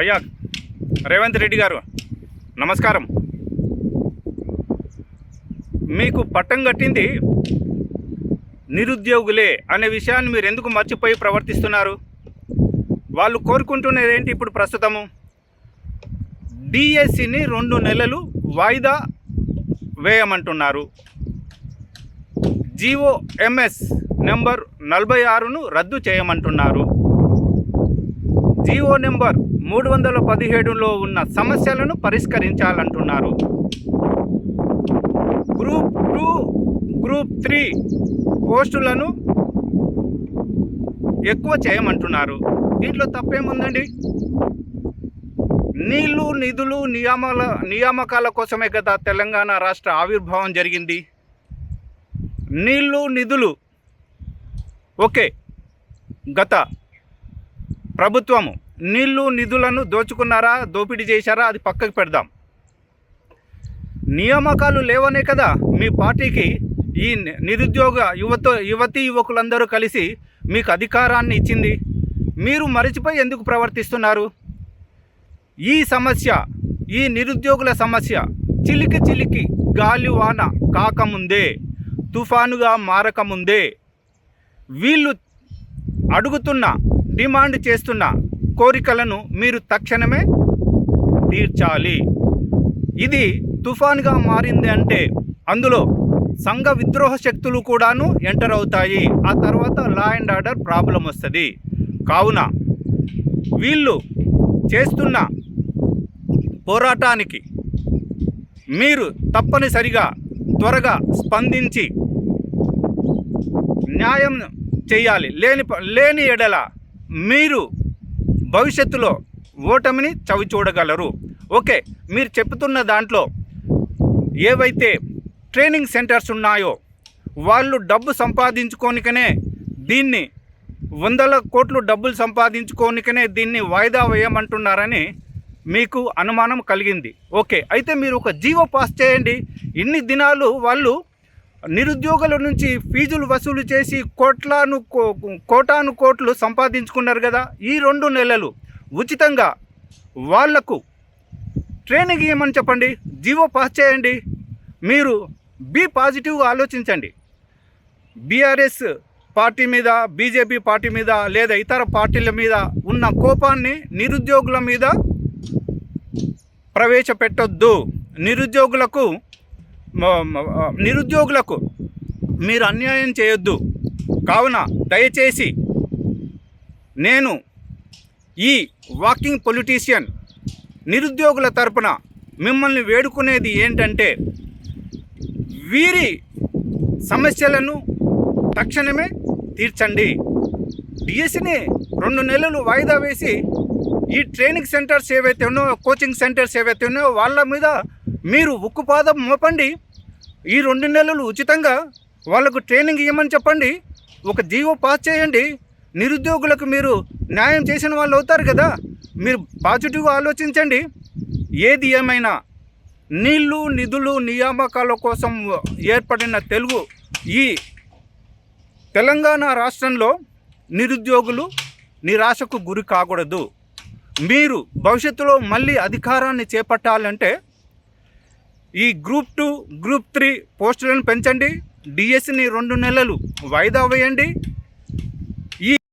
అయ్యా రేవంత్ రెడ్డి గారు నమస్కారం. మీకు పట్టం కట్టింది నిరుద్యోగులే అనే విషయాన్ని మీరు ఎందుకు మర్చిపోయి ప్రవర్తిస్తున్నారు? వాళ్ళు కోరుకుంటున్నది ఏంటి ఇప్పుడు ప్రస్తుతము? డిఎస్సిని రెండు నెలలు వాయిదా వేయమంటున్నారు. జిఓఎంఎస్ నెంబర్ నలభై ఆరును రద్దు చేయమంటున్నారు. జీవో నెంబర్ మూడు వందల పదిహేడులో ఉన్న సమస్యలను పరిష్కరించాలంటున్నారు. గ్రూప్ టూ గ్రూప్ త్రీ పోస్టులను ఎక్కువ చేయమంటున్నారు. దీంట్లో తప్పేముందండి? నీళ్ళు నిధులు నియామాల నియామకాల కోసమే కదా తెలంగాణ రాష్ట్ర ఆవిర్భావం జరిగింది. నీళ్ళు నిధులు. ఓకే. గత ప్రభుత్వము నీళ్ళు నిధులను దోచుకున్నారా దోపిడీ చేశారా అది పక్కకు పెడదాం. నియామకాలు లేవనే కదా మీ పార్టీకి ఈ నిరుద్యోగ యువత యువతీ యువకులందరూ కలిసి మీకు అధికారాన్ని ఇచ్చింది. మీరు మరిచిపోయి ఎందుకు ప్రవర్తిస్తున్నారు? ఈ సమస్య ఈ నిరుద్యోగుల సమస్య చిలికి చిలికి గాలి వాన కాకముందే తుఫానుగా మారకముందే. వీళ్ళు అడుగుతున్న డిమాండ్ చేస్తున్న కోరికలను మీరు తక్షణమే తీర్చాలి. ఇది తుఫాన్గా మారింది అంటే అందులో సంఘ విద్రోహ శక్తులు కూడాను ఎంటర్ అవుతాయి. ఆ తర్వాత లా అండ్ ఆర్డర్ ప్రాబ్లం వస్తుంది. కావున వీళ్ళు చేస్తున్న పోరాటానికి మీరు తప్పనిసరిగా త్వరగా స్పందించి న్యాయం చేయాలి. లేని లేని ఎడల మీరు భవిష్యత్తులో ఓటమిని చవి చూడగలరు. ఓకే మీరు చెప్తున్న దాంట్లో ఏవైతే ట్రైనింగ్ సెంటర్స్ ఉన్నాయో వాళ్ళు డబ్బు సంపాదించుకోనికనే దీన్ని వందల కోట్లు డబ్బులు సంపాదించుకోనికనే దీన్ని వాయిదా వేయమంటున్నారని మీకు అనుమానం కలిగింది. ఓకే అయితే మీరు ఒక జీవో పాస్ చేయండి. ఇన్ని దినాలు వాళ్ళు నిరుద్యోగుల నుంచి ఫీజులు వసూలు చేసి కోట్లాను కోటాను కోట్లు సంపాదించుకున్నారు కదా ఈ రెండు నెలలు. ఉచితంగా వాళ్ళకు ట్రైనింగ్ ఇవ్వమని చెప్పండి జీవో పాస్ చేయండి. మీరు బి పాజిటివ్గా ఆలోచించండి. బీఆర్ఎస్ పార్టీ మీద బీజేపీ పార్టీ మీద లేదా ఇతర పార్టీల మీద ఉన్న కోపాన్ని నిరుద్యోగుల మీద ప్రవేశపెట్టొద్దు. నిరుద్యోగులకు నిరుద్యోగులకు మీరు అన్యాయం చేయొద్దు. కావున దయచేసి నేను ఈ వాకింగ్ పొలిటీషియన్ నిరుద్యోగుల తరపున మిమ్మల్ని వేడుకునేది ఏంటంటే వీరి సమస్యలను తక్షణమే తీర్చండి. డిఎస్సిని రెండు నెలలు వాయిదా వేసి ఈ ట్రైనింగ్ సెంటర్స్ ఏవైతే ఉన్నాయో కోచింగ్ సెంటర్స్ ఏవైతే ఉన్నాయో వాళ్ళ మీద మీరు ఉక్కుపాదం మోపండి. ఈ రెండు నెలలు ఉచితంగా వాళ్ళకు ట్రైనింగ్ ఇవ్వమని చెప్పండి. ఒక జీవో పాస్ చేయండి. నిరుద్యోగులకు మీరు న్యాయం చేసిన వాళ్ళు అవుతారు కదా. మీరు పాజిటివ్గా ఆలోచించండి. ఏది ఏమైనా నీళ్ళు నిధులు నియామకాల కోసం ఏర్పడిన తెలుగు ఈ తెలంగాణ రాష్ట్రంలో నిరుద్యోగులు నిరాశకు గురి కాకూడదు. మీరు భవిష్యత్తులో మళ్ళీ అధికారాన్ని చేపట్టాలంటే ఈ గ్రూప్ టూ గ్రూప్ త్రీ పోస్టులను పెంచండి. డిఎస్సిని రెండు నెలలు వాయిదా వేయండి.